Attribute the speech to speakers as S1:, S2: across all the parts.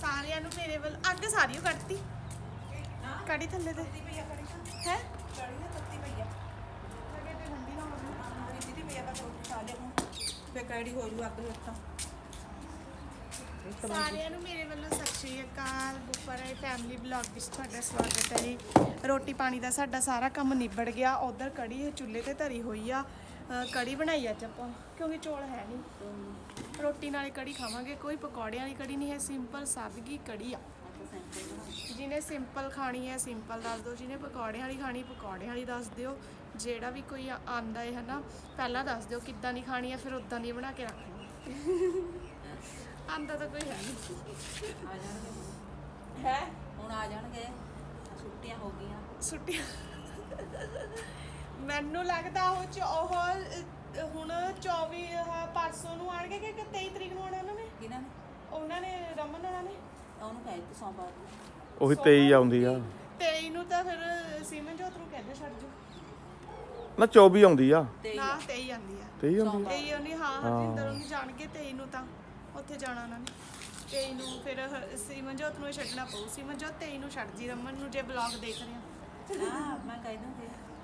S1: ਸਾਰਿਆਂ ਨੂੰ ਮੇਰੇ ਵੱਲ ਅੱਗ ਸਾਰੀ ਓ ਕੱਢਤੀ। ਕੜੀ ਥੱਲੇ ਤੇ। ਹੈ?
S2: ਬੇਕਾਰੀ ਹੋ ਜੂ ਅੱਗ ਲੱਤਾਂ।
S1: ਸਾਰਿਆਂ ਨੂੰ ਮੇਰੇ ਵੱਲੋਂ ਸਤਿ ਸ਼੍ਰੀ ਅਕਾਲ। ਆਈ ਫੈਮਿਲੀ ਬਲੌਗ ਵਿੱਚ ਤੁਹਾਡਾ ਸਵਾਗਤ ਹੈ ਜੀ। ਰੋਟੀ ਪਾਣੀ ਦਾ ਸਾਡਾ ਸਾਰਾ ਕੰਮ ਨਿਬੜ ਗਿਆ। ਉਧਰ ਕੜੀ ਚੁੱਲ੍ਹੇ ਤੇ ਧਰੀ ਹੋਈ ਆ। ਕੜੀ ਬਣਾਈ ਅੱਜ ਆਪਾਂ ਕਿਉਂਕਿ ਚੌਲ ਹੈ ਨਹੀਂ। ਰੋਟੀ ਨਾਲੇ ਕੜੀ ਖਾਵਾਂਗੇ ਕੋਈ ਪਕੌੜਿਆਂ ਵਾਲੀ ਕੜੀ ਨਹੀਂ ਹੈ ਸਿੰਪਲ ਸਾਦਗੀ ਕੜੀ ਆ। ਜਿਹਨੇ ਸਿੰਪਲ ਖਾਣੀ ਹੈ ਸਿੰਪਲ ਦੱਸ ਦਿਓ ਜਿਹਨੇ ਪਕੌੜਿਆਂ ਵਾਲੀ ਖਾਣੀ ਪਕੌੜਿਆਂ ਵਾਲੀ ਦੱਸ ਦਿਓ। ਜਿਹੜਾ ਵੀ ਕੋਈ ਆਂਦਾ ਹੈ ਹਨਾ ਪਹਿਲਾਂ ਦੱਸ ਦਿਓ ਕਿੱਦਾਂ ਦੀ ਖਾਣੀ ਹੈ ਫਿਰ ਉਦਾਂ ਦੀ ਬਣਾ ਕੇ ਰੱਖ ਲਓ। ਆਂਦਾ ਤਾਂ ਕੋਈ ਹੈ ਨਹੀਂ।
S2: ਆ ਜਾਣਗੇ
S1: ਹੈ?
S2: ਹੁਣ ਆ ਜਾਣਗੇ। ਛੁੱਟੀਆਂ ਹੋ ਗਈਆਂ।
S1: ਛੁੱਟੀਆਂ। ਮੈਨੂੰ ਲੱਗਦਾ ਉਹ ਚ ਉਹ ਹੁਣ 24 ਆਹ ਪਰਸੋਂ ਨੂੰ ਆਣਗੇ ਕਿ 23 ਤਰੀਕ ਨੂੰ ਉਹਨਾਂ ਨੇ?
S2: ਕਿਹਨਾਂ ਨੇ?
S1: ਉਹਨਾਂ ਨੇ ਰਮਨ ਉਹਨਾਂ ਨੇ।
S2: ਉਹਨੂੰ ਕਹਿ ਦਿੱਤੀ ਸੋਮਵਾਰ ਨੂੰ।
S3: ਉਹੀ 23 ਆਉਂਦੀ ਆ।
S1: 23 ਨੂੰ ਤਾਂ ਫਿਰ ਸਿਮਨਜੋਤ ਨੂੰ ਕਹਿੰਦੇ ਛੱਡ ਜੋ
S3: ਨਾ 24 ਆਉਂਦੀ ਆ।
S2: ਤੇ
S1: ਨਾ 23 ਆਂਦੀ ਆ।
S3: 23 ਆਉਂਦੀ ਆ?
S1: 23 ਉਹਨੇ ਹਾਂ ਹਰਜਿੰਦਰ ਉਹਨੂੰ ਜਾਣਗੇ 23 ਨੂੰ ਤਾਂ। ਉੱਥੇ ਜਾਣਾ ਉਹਨਾਂ ਨੇ। 23 ਨੂੰ ਫਿਰ ਹ- ਸਿਮਨਜੋਤ ਨੂੰ ਹੀ ਛੱਡਣਾ ਪਊ। ਸਿਮਨਜੋਤ 23 ਨੂੰ ਛੱਡ ਜੀ ਰਮਨ ਨੂੰ ਜੇ ਬਲੌਗ ਦੇਖ ਰਹੇ ਆ।
S2: ਨਾ ਮੈਂ ਕਹਿ ਦੂੰਗੀ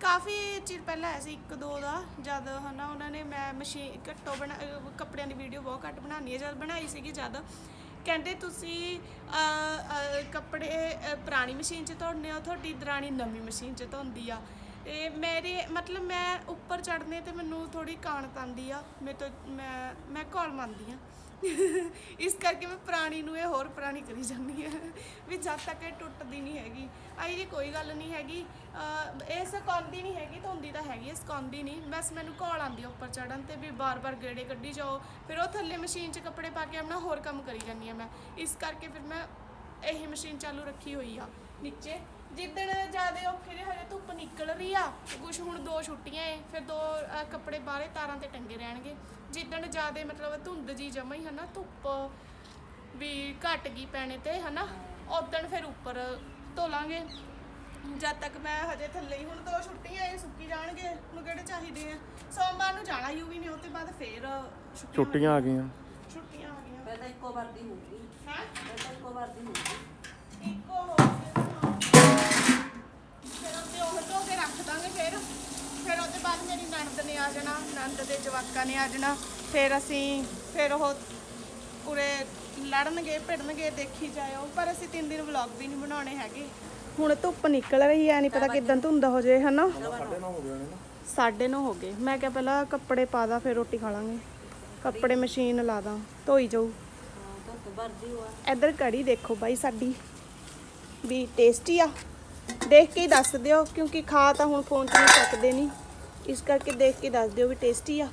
S1: ਕਾਫੀ ਚਿਰ ਪਹਿਲਾਂ ਆਇਆ ਸੀ ਇੱਕ ਦੋ ਦਾ ਜਦ ਹਨਾ ਉਹਨਾਂ ਨੇ ਮੈਂ ਮਸ਼ੀਨ ਘੱਟੋ ਬਣਾ ਅਹ ਕੱਪੜਿਆਂ ਦੀ ਵੀਡੀਓ ਬਹੁਤ ਘੱਟ ਬਣਾਉਣੀ ਹੈ ਜਦ ਬਣਾਈ ਸੀਗੀ ਜਦ। ਕਹਿੰਦੇ ਤੁਸੀਂ ਅਹ, ਅਹ, ਕੱਪੜੇ ਅਹ, ਪੁਰਾਣੀ ਮਸ਼ੀਨ 'ਚ ਧੋਣੇ ਹੋ ਤੁਹਾਡੀ ਦਰਾਣੀ ਨਵੀਂ ਮਸ਼ੀਨ 'ਚ ਧੋਂਦੀ ਆ। ਇਹ ਮੇਰੇ ਮਤਲਬ ਮੈਂ ਉੱਪਰ ਚੜਨੇ ਤੇ ਮੈਨੂੰ ਥੋੜੀ ਕਾਣਤ ਆਉਂਦੀ ਆ ਮੇਰੇ ਤੋਂ ਮੈਂ ਮੈਂ ਘੋਲ ਮੰਨਦੀ ਆ ਇਸ ਕਰਕੇ ਮੈਂ ਪੁਰਾਣੀ ਨੂੰ ਇਹ ਹੋਰ ਪੁਰਾਣੀ ਕਰੀ ਜਾਂਦੀ ਆ ਵੀ ਜਦ ਤੱਕ ਇਹ ਟੁੱਟਦੀ ਨਹੀਂ ਹੈਗੀ। ਆਈ ਜੀ ਕੋਈ ਗੱਲ ਨਹੀਂ ਹੈਗੀ। ਅਹ, ਇਹ ਸਕਾਉਂਦੀ ਨਹੀਂ ਹੈਗੀ ਧੋਂਦੀ ਤਾਂ ਹੈਗੀ ਹੈ, ਸਕਾਉਂਦੀ ਨਹੀਂ। ਬਸ ਮੈਨੂੰ ਘੋਲ ਆਉਂਦੀ ਆ ਉੱਪਰ ਚੜਨ ਤੇ ਵੀ ਬਾਰ-ਬਾਰ ਗੇੜੇ ਕੱਢੀ ਜਾਓ। ਫਿਰ ਉਹ ਥੱਲੇ ਮਸ਼ੀਨ 'ਚ ਕੱਪੜੇ ਪਾ ਕੇ ਆਪਣਾ ਹੋਰ ਕੰਮ ਕਰੀ ਜਾਂਦੀ ਹਾਂ ਮੈਂ। ਇਸ ਕਰਕੇ ਫਿਰ ਮੈਂ ਇਹੀ ਮਸ਼ੀਨ ਚਾਲੂ ਰੱਖੀ ਹੋਈ ਆ। ਨੀਚੇ ਜਿੱਦਣ ਜਿਆਦੇ ਔਖੇ ਜਿਹੇ ਹਜੇ ਧੁੱਪ ਨਿਕਲ ਰਹੀ ਆ। ਕੁਝ ਹੁਣ ਦੋ ਛੁੱਟੀਆਂ ਏ ਫਿਰ ਦੋ ਕੱਪੜੇ ਬਾਹਰੇ ਤਾਰਾਂ ਤੇ ਟੰਗੇ ਰਹਿਣਗੇ। ਜਿੱਦਣ ਜਿਆਦੇ ਮਤਲਬ ਧੁੰਦ ਜੀ ਜਮਾ ਹੀ ਹਨਾ ਧੁੱਪ ਵੀ ਘਟ ਗਈ ਪੈਣੇ ਤੇ ਹਨਾ ਉਦਣ ਫਿਰ ਉੱਪਰ ਧੋ ਲਾਂਗੇ ਜਦ ਤੱਕ ਮੈਂ ਹਜੇ ਥੱਲੇ ਹੀ ਹੁਣ ਦੋ ਛੁੱਟੀਆਂ ਇਹ ਸੁੱਕੀ ਜਾਣਗੇ ਹੁਣ ਕਿਹੜੇ ਚਾਹੀਦੇ ਆ? ਸੋਮਵਾਰ ਨੂੰ ਜਾਣਾ ਯੂਵੀ ਨੇ ਉਹ ਤੋਂ ਬਾਅਦ ਫੇਰ
S3: ਛੁੱਟੀਆਂ ਆ ਗਈਆਂ।
S1: ਛੁੱਟੀਆਂ ਆ ਗਈਆਂ।
S2: ਤਾਂ ਇੱਕੋ ਵਾਰ ਦੀ ਹੋਊਗੀ।
S1: ਹਾਂ?
S2: ਤਾਂ ਇੱਕੋ ਵਾਰ ਦੀ ਹੋਊਗੀ।
S1: ਇੱਕੋ ਹੋ ਫਿਰ ਉਹਦੇ ਉਹ ਧੋ ਕੇ ਰੱਖ ਦਾਂਗੇ ਫਿਰ। ਫਿਰ ਉਹਦੇ ਬਾਅਦ ਮੇਰੀ ਨਣਦ ਨੇ ਆ ਜਾਣਾ ਨਣਦ ਦੇ ਜਵਾਕਾਂ ਨੇ ਆ ਜਾਣਾ। ਫਿਰ ਅਸੀਂ ਫਿਰ ਉਹ ਉਰੇ ਲੜਨਗੇ ਭਿੜਨਗੇ ਦੇਖੀ ਜਾਇਓ। ਪਰ ਅਸੀਂ ਤਿੰਨ ਦਿਨ ਵਲੌਗ ਵੀ ਨਹੀਂ ਬਣਾਉਣੇ ਹੈਗੇ। ਹੁਣ ਧੁੱਪ ਨਿਕਲ ਰਹੀ ਹੈ ਨਹੀਂ ਪਤਾ ਕਿਦਾਂ ਧੁੰਦ ਹੋ ਜੇ ਹਨਾ? 9:30 ਹੋ ਗਏ ਮੈਂ ਕਿਹਾ ਪਹਿਲਾਂ ਕੱਪੜੇ ਪਾ ਦਾਂ ਫਿਰ ਰੋਟੀ ਖਾ ਲਾਂਗੇ। ਕੱਪੜੇ ਮਸ਼ੀਨ ਲਾ ਦਾਂ ਧੋਈ ਜਾਊ।
S2: ਹਾਂ ਤਾਂ ਵਰਦੀ ਹੋਆ।
S1: ਇੱਧਰ ਕੜੀ ਦੇਖੋ ਬਾਈ ਸਾਡੀ। ਵੀ ਟੇਸਟੀ ਆ। ਦੇਖ ਕੇ ਹੀ ਦੱਸ ਦਿਓ ਕਿਉਂਕਿ ਖਾ ਤਾਂ ਹੁਣ ਫੋਨ 'ਚ ਨਹੀਂ ਸਕਦੇ ਨਹੀਂ ਇਸ ਕਰਕੇ ਦੇਖ ਕੇ ਦੱਸ ਦਿਓ ਵੀ ਟੇਸਟੀ ਆ।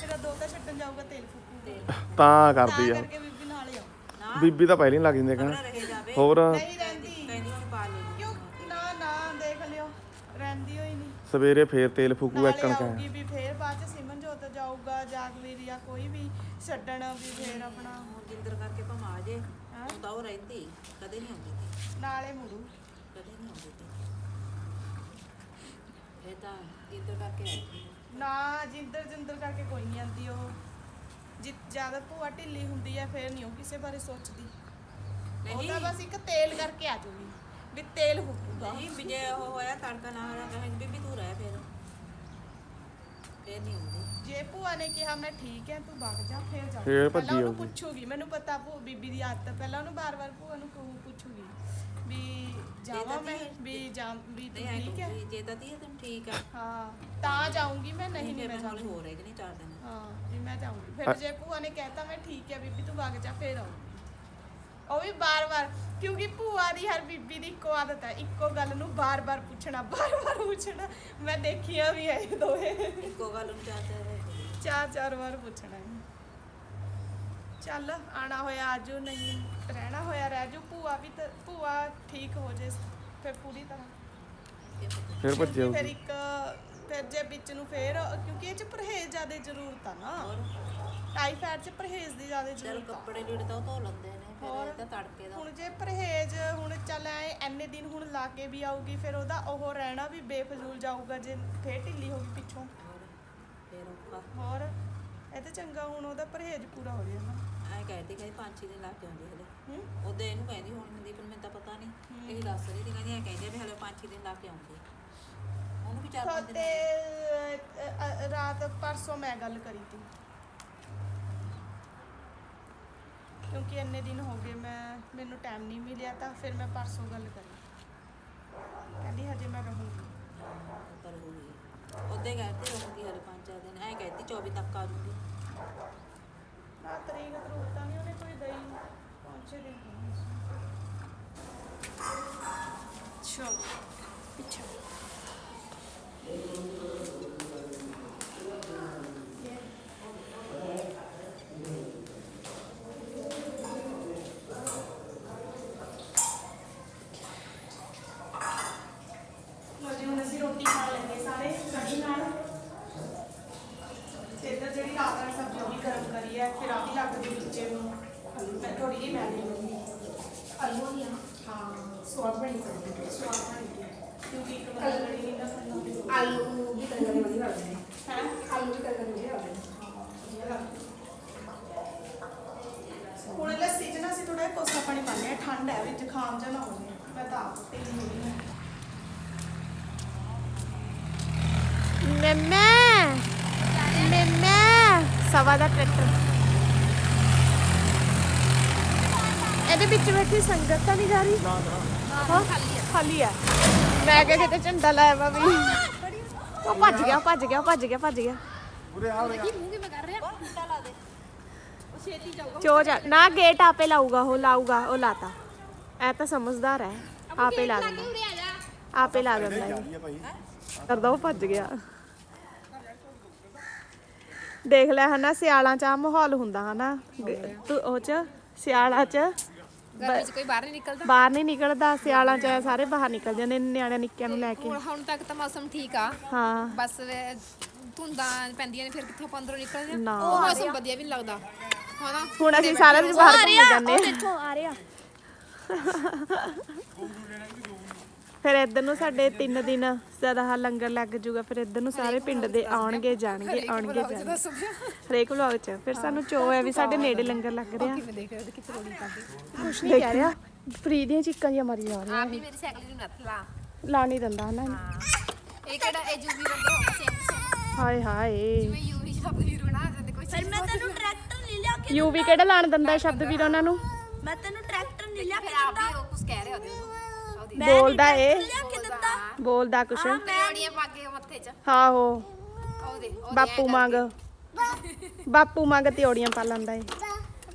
S1: ਤੇਰਾ ਦੋ ਤਾਂ ਛੱਡਣ ਜਾਊਗਾ ਤੇਲ ਫੁੱਕੂਗਾ
S3: ਤਾਂ
S1: ਤਾਂ
S3: ਕਰਦੀ ਆ।
S1: ਕਰਕੇ ਬੀਬੀ ਨਾਲ ਹੀ ਆਉ
S3: ਬੀਬੀ ਤਾਂ ਪਹਿਲਾਂ ਹੀ ਲੱਗ ਜਾਂਦੇ ਕਹਿਣਾ
S2: ਰਹੇ ਜਾਵੇ।
S3: ਹੋਰ?
S1: ਨਹੀਂ ਰਹਿੰਦੀ।
S2: ਕਹਿੰਦੀ ਹੁਣ ਪਾ ਲੈ
S1: ਕਿਉਂ? ਨਾ ਨਾ ਦੇਖ ਲਿਓ। ਰਹਿੰਦੀ ਹੋਈ ਨਹੀਂ
S3: ਸਵੇਰੇ ਫੇਰ ਤੇਲ ਫੂਕੂ
S1: ਨਾਲੇ
S3: ਐਕਣ
S1: ਆਊਗੀ
S3: ਕਾ
S1: ਵੀ ਫੇਰ ਬਾਅਦ ਚ ਸਿਮਨਜੋਤ ਜਾਊਗਾ ਜਾਗਵੀਰ ਜਾਂ ਕੋਈ ਵੀ ਛੱਡਣ ਵੀ ਫੇਰ ਆਪਣਾ।
S2: ਹੁਣ ਜਿੰਦਰ ਕਰਕੇ ਆ ਜੇ।
S1: ਹੈਂ?
S2: ਹੁਣ ਤਾਂ ਉਹ ਰਹਿੰਦੀ ਕਦੇ ਨਹੀਂ ਆਉਂਦੀ ਤੀ,
S1: ਨਾਲੇ ਮੁੜੂ।
S2: ਕਦੇ ਨਹੀਂ ਆਉਂਦੀ ਤੀ। ਇਹ ਤਾਂ ਜਿੰਦਰ ਕਰਕੇ ਆਈ ਸੀ।
S1: ਨਾ ਜਿੰਦਰ ਜਿੰਦਰ ਕਰਕੇ ਕੋਈ ਨਹੀਂ ਆਂਦੀ ਉਹ। ਜਿ ਜ਼ਿਆਦਾ ਭੂਆ ਢਿੱਲੀ ਹੁੰਦੀ ਹੈ ਫਿਰ ਨਹੀਂ ਉਹ ਕਿਸੇ ਬਾਰੇ ਸੋਚਦੀ। ਉਹ ਤਾਂ ਬਸ ਇੱਕ ਤੇਲ ਕਰਕੇ ਆ ਜੂਗੀ ਵੀ ਤੇਲ ਫੁੱਕੂਗਾ
S2: ਨਹੀਂ ਵੀ ਜੇ ਉਹ ਹੋਇਆ ਤੜਕਾ ਨਾ ਹੋਇਆ ਕਹੇ ਬੀਬੀ ਤੂੰ ਰਹਿ ਫਿਰ। ਫਿਰ ਨਹੀਂ ਆਉਂਦੀ
S1: ਜੇ ਭੂਆ ਨੇ ਕਿਹਾ ਮੈਂ ਠੀਕ ਹੈ ਤੂੰ ਵਗ ਜਾ ਫਿਰ ਜਾ।
S3: ਫੇਰ
S1: ਪਹਿਲਾਂ
S3: ਭੱਜੀ
S1: ਉਹਨੂੰ
S3: ਆਊਗੀ।
S1: ਪੁੱਛੂਗੀ ਮੈਨੂੰ ਪਤਾ ਭੂ ਬੀਬੀ ਦੀ ਆਦਤ ਹੈ, ਪਹਿਲਾਂ ਉਹਨੂੰ ਬਾਰ-ਬਾਰ ਭੂਆ ਨੂੰ ਕਹੂ ਪੁੱਛੂਗੀ ਵੀ ਜਾਵਾਂ ਮੈਂ ਵੀ ਜਾਂ ਵੀ ਤੂੰ
S2: ਨਹੀਂ
S1: ਠੀਕ ਹੈ
S2: ਜੇ ਤਾਂ ਤੀ ਤੈਨੂੰ ਠੀਕ ਆ
S1: ਹਾਂ ਤਾਂ ਜਾਊਂਗੀ ਮੈਂ ਨਹੀਂ ਨਹੀਂ ਮੈਂ
S2: ਮੈਂ
S1: ਜਾਊਂਗੀ
S2: ਹੋ ਰਹੇ ਕਿ ਨਹੀਂ ਚਾਰ ਦਿਨ।
S1: ਹਾਂ ਵੀ ਮੈਂ ਜਾਊਂਗੀ। ਫਿਰ ਜੇ ਭੂਆ ਨੇ ਕਹਿਤਾ ਮੈਂ ਠੀਕ ਹੈ ਬੀਬੀ ਤੂੰ ਵਗ ਜਾ ਫੇਰ ਆਉ ਉਹ ਵੀ ਬਾਰ-ਬਾਰ ਕਿਉਂਕਿ ਭੂਆ ਦੀ ਹਰ ਬੀਬੀ ਦੀ ਇੱਕੋ ਆਦਤ ਹੈ ਇੱਕੋ ਗੱਲ ਨੂੰ ਬਾਰ-ਬਾਰ ਪੁੱਛਣਾ ਬਾਰ-ਬਾਰ ਪੁੱਛਣਾ। ਮੈਂ ਦੇਖੀਆਂ ਵੀ ਐ ਇਹ ਦੋਏ
S2: ਇੱਕੋ ਗੱਲ ਨੂੰ ਚਾਰ ਚਾਰ ਵਾਰ ਬੋਲੀ।
S1: ਚਾਰ ਚਾਰ ਵਾਰ ਪੁੱਛਣਾ ਹੈ। ਚੱਲ ਆਣਾ ਹੋਇਆ ਆਜੋ ਨਹੀਂ ਰਹਿਣਾ ਹੋਇਆ ਰਹਿ ਜੂ ਭੂਆ ਵੀ ਤਾਂ ਭੂਆ ਠੀਕ ਹੋ ਜੇ ਫਿਰ ਪੂਰੀ ਤਰ੍ਹਾਂ।
S3: ਫਿਰ ਭੱਜੇ
S1: ਫਿਰ। ਇੱਕ ਫਿਰ ਜੇ ਵਿੱਚ ਨੂੰ ਫੇਰ ਕਿਉਂਕਿ ਇਹ ਚ ਪਰਹੇਜ਼ ਜ਼ਿਆਦਾ ਜ਼ਰੂਰਤ ਆ ਨਾ। ਟਾਈਫਾਇਡ ਚ ਪਰਹੇਜ਼ ਦੀ ਜ਼ਿਆਦਾ
S2: ਚਲ
S1: ਜ਼ਰੂਰਤ ਆ।
S2: ਕੱਪੜੇ ਲੀੜੇ ਤਾਂ ਉਹ ਧੋ ਲੈਂਦੇ ਨੇ? ਫਿਰ ਇਹ ਤਾਂ ਤੜਕੇ ਦਾ
S1: ਹੁਣ ਜੇ ਪਰਹੇਜ਼ ਹੁਣ ਚੱਲ ਐ ਐਨੇ ਦਿਨ ਹੁਣ ਲਾ ਕੇ ਵੀ ਆਊਗੀ ਫਿਰ ਉਹਦਾ ਉਹ ਰਹਿਣਾ ਵੀ ਬੇਫਜ਼ੂਲ ਜਾਊਗਾ ਜੇ ਫੇਰ ਢਿੱਲੀ ਹੋ ਗਈ ਪਿੱਛੋਂ।
S2: ਹੋਰ ਫਿਰ ਔਖਾ।
S1: ਹੋਰ ਇਹ ਤਾਂ ਚੰਗਾ ਹੁਣ ਉਹਦਾ ਪਰਹੇਜ਼ ਪੂਰਾ ਹੋ ਰਿਹਾ ਨਾ
S2: ਐ ਕਹਿੰਦੀ ਕਹਿੰਦੀ ਪੰਜ ਛੇ ਦਿਨ ਲਾ ਕੇ ਆਉਂਦੀ ਹਲੇ।
S1: ਹੂੰ?
S2: ਉਹਦੇ ਇਹਨੂੰ ਕਹਿੰਦੀ ਹੁਣ ਹੁੰਦੀ ਪਰ ਮੈਨੂੰ ਤਾਂ ਪਤਾ ਨਹੀਂ। ਇਹ ਦੱਸ ਰਹੀ ਸੀ ਕਹਿੰਦੀ ਐ ਕਹਿੰਦੀ ਆ ਵੀ ਹਲੇ ਪੰਜ ਛੇ ਦਿਨ ਲਾ ਕੇ ਆਉਂਦੀ। ਉਹਨੂੰ ਵੀ ਚਾਰ ਪੰਜ ਦਿਨ
S1: ਤੇ ਰਾਤ ਪਰਸੋਂ ਮੈਂ ਗੱਲ ਕਰੀ ਤੀ। ਕਿਉਂਕਿ ਇੰਨੇ ਦਿਨ ਹੋ ਗਏ ਮੈਂ ਮੈਨੂੰ ਟਾਈਮ ਨਹੀਂ ਮਿਲਿਆ ਤਾਂ ਫਿਰ ਮੈਂ ਪਰਸੋਂ ਗੱਲ ਕਰੀ। ਕਹਿੰਦੀ ਹਜੇ ਮੈਂ ਰਹੂੰਗੀ।
S2: ਪਰ ਉਹਦੇ ਕਹਿੰਦੇ ਰਹੂੰਗੀ ਹਲੇ ਪੰਜ ਚਾਰ ਦਿਨ। ਐ ਕਹਿੰਦੀ 24 ਤੱਕ ਆ ਜੂਗੀ।
S1: ਨਾ ਤਰੀਕ ਤਰੂਕ ਤਾਂ ਨਹੀਂ ਉਹਨੇ ਕੋਈ ਦਈ। ਪਹੁੰਚੇ ਦਿਨ ਚਲੋ ਪਿੱਛੇ ਲਓ ਜੀ ਹੁਣ ਅਸੀਂ ਰੋਟੀ ਖਾ ਲੈਂਦੇ ਸਾਰੇ ਕੜੀ ਨਾਲ ਤੇ ਇੱਧਰ ਜਿਹੜੀ ਰਾਤ ਵਾਲੀ ਸਬਜ਼ੀ ਉਹ ਵੀ ਗਰਮ ਕਰੀ ਹੈ ਫਿਰ ਆ ਵੀ ਲੱਗ ਗਈ ਵਿੱਚੇ ਨੂੰ ਮੈਂ ਥੋੜੀ ਜਿਹੀ ਮੈਂ ਲਈ ਲੂੰਗੀ ਆਲੂ ਨਹੀਂ ਹਾਂ ਸਵਾਦ ਬਣੀ ਕਰਦੀ ਸਵਾਦ ਬਣੀ ਕਿਉਂਕਿ ਇੱਕ ਵਾਰ ਲੜੀ ਨਹੀਂ ਨਾ ਖਾਣਾ
S4: ਆਲੂ ਵੀ ਤੰਗਰੇ ਵਧੀਆ ਲੱਗਦੇ ਨੇ
S1: ਹੈ
S4: ਆਲੂ ਵੀ ਤੰਗਰੇ ਵਧੀਆ ਲੱਗਦੇ ਨੇ
S1: ਹੁਣ ਲੱਸੀ ਚ ਨਾ ਅਸੀਂ ਥੋੜਾ ਕੋਸਾ ਪਾਣੀ ਪਾਉਂਦੇ ਹਾਂ ਠੰਡ ਹੈ ਵਿੱਚ ਖਾਮ ਜਾਂ ਨਾ ਹੋ ਜਾਏ ਮੈਂ ਤਾਂ ਆਪ ਢਿੱਲੀ ਹੋ ਗਈ ਹਾਂ ਮੈਮੇ ਮੈਮੇ ਸਵਾ ਦਾ ਟਰੈਕਟਰ। ਇਹਦੇ ਵਿੱਚ ਬੈਠੀ ਸੰਗਤ ਤਾਂ ਨਹੀਂ ਜਾ ਰਹੀ? ਹਾਂ ਖਾਲੀ ਆ ਮੈਂ ਕਿਹਾ ਕਿਤੇ ਝੰਡਾ ਲਾਇਆ ਵਾ ਵੀ। ਉਹ ਭੱਜ ਗਿਆ ਭੱਜ ਗਿਆ ਭੱਜ ਗਿਆ ਭੱਜ ਗਿਆ। ਚੋ ਜਾ। ਨਾ ਗੇਟ ਆਪੇ ਲਾਊਗਾ ਉਹ ਲਾਊਗਾ ਉਹ ਲਾਤਾ। ਐ ਤਾਂ ਸਮਝਦਾਰ ਹੈ। ਆਪੇ ਲਾ ਦਿੰਦਾ। ਆਪੇ ਲਾ ਦਿੰਦਾ ਇਹ। ਕਰਦਾ ਉਹ ਭੱਜ ਗਿਆ। ਦੇਖ ਲੈ ਹਨਾ ਸਿਆਲਾਂ ਚ ਆ ਮਾਹੌਲ ਹੁੰਦਾ ਹਨਾ। ਗ- ਤੂੰ ਉਹ ਚ ਸਿਆਲਾਂ ਚ।
S5: ਗਰਮੀ ਚ ਕੋਈ ਬਾਹਰ ਨਹੀਂ ਨਿਕਲਦਾ?
S1: ਬਾਹਰ ਨਹੀਂ ਨਿਕਲਦਾ ਸਿਆਲਾਂ ਚ ਸਾਰੇ ਬਾਹਰ ਨਿਕਲ ਜਾਂਦੇ ਨੇ ਨਿਆਣਿਆਂ ਨਿੱਕਿਆਂ ਨੂੰ ਲੈ ਕੇ।
S5: ਹੁਣ ਹੁਣ ਤੱਕ ਤਾਂ ਮੌਸਮ ਠੀਕ ਆ।
S1: ਹਾਂ।
S5: ਬਸ ਵੇ- ਧੁੰਦਾਂ ਪੈਂਦੀਆਂ ਨੇ ਫਿਰ ਕਿੱਥੋਂ ਆਪਾਂ ਅੰਦਰੋਂ ਨਿਕਲਦੇ
S1: ਨਾ।
S5: ਆ? ਉਹ ਮੌਸਮ ਵਧੀਆ ਵੀ ਨਹੀਂ ਲੱਗਦਾ। ਹਨਾ?
S1: ਹੁਣ ਅਸੀਂ ਸਾਰਾ ਦਿਨ ਬਾਹਰ ਘੁੰਮ ਜਾਂਦੇ ਹਾਂ
S5: ਦੇਖੋ ਆ ਰਿਹਾ।
S1: ਫਿਰ ਇੱਧਰ ਨੂੰ ਸਾਡੇ 3 ਦਿਨ ਜ਼ਿਆਦਾ ਹਾ ਲੰਗਰ ਲੱਗ ਜੂਗਾ ਫਿਰ ਇੱਧਰ ਨੂੰ ਸਾਰੇ ਪਿੰਡ ਦੇ ਆਉਣਗੇ ਜਾਣਗੇ ਆਉਣਗੇ ਜਾਣਗੇ। ਹਰੇਕ ਵਲੌਗ 'ਚ ਫਿਰ ਸਾਨੂੰ ਚੋ ਹੈ ਵੀ ਸਾਡੇ ਨੇੜੇ ਲੰਗਰ ਲੱਗ ਰਿਹਾ।
S5: ਕਿਵੇਂ ਦੇਖ ਰਹੇ ਹੋ? ਕਿੱਥੇ ਰੋਲੀ ਕਰਦੀ
S1: ਕੁਛ ਨਹੀਂ ਕਹਿ ਰਿਹਾ। ਫਰੀ ਦੀਆਂ ਚੀਕਾਂ ਜਿਹਾ ਮਾਰੀ ਜਾ ਰਿਹਾ
S5: ਆ ਵੀ ਮੇਰੀ ਸਾਈਕਲ ਨੂੰ ਨੱਥ ਲਾ।
S1: ਲਾ ਨਹੀਂ ਦਿੰਦਾ ਹਨਾ।
S5: ਇਹ ਕਿਹੜਾ ਇਹ ਜੂਵੀ ਵਰਗੇ ਹੋ ਸੇਮ ਸੇਮ
S1: ਹਾਏ ਹਾਏ।
S5: ਜਿਵੇਂ ਯੂਵੀ ਸ਼ਬਦ ਵੀ ਬਣਾ ਦਿੰਦੇ ਕੋਈ
S6: ਫਿਰ ਮੈਂ ਤੈਨੂੰ ਟਰੈਕਟਰ ਨਹੀਂ ਲਿਆ ਕੇ
S1: ਯੂਵੀ ਕਿਹੜਾ ਲਾਣ ਦਿੰਦਾ ਸ਼ਬਦ ਵੀਰ ਉਹਨਾਂ ਨੂੰ?
S6: ਮੈਂ ਤੈਨੂੰ ਟਰੈਕਟਰ ਨਹੀਂ ਲਿਆ ਕੇ
S5: ਫਿਰ ਆਪ ਵੀ ਉਹ ਕੁਝ ਕਹਿ ਰਹੇ ਉਹਦੇ ਨੂੰ ਉਹਦੀ
S1: ਬੋਲਦਾ ਏ।
S6: ਲਿਆ ਕੇ ਦਿੱਤਾ।
S1: ਬੋਲਦਾ ਕੁਛ।
S5: ਮੇੜੀਆਂ ਪਾ ਕੇ ਮੱਥੇ 'ਚ।
S1: ਆਹੋ।
S5: ਉਹਦੇ ਉਹਦੇ
S1: ਬਾਪੂ ਮੰਗ। ਬਾਪੂ ਮੰਗ ਤਿਉੜੀਆਂ ਪਾ ਲੈਂਦਾ ਏ।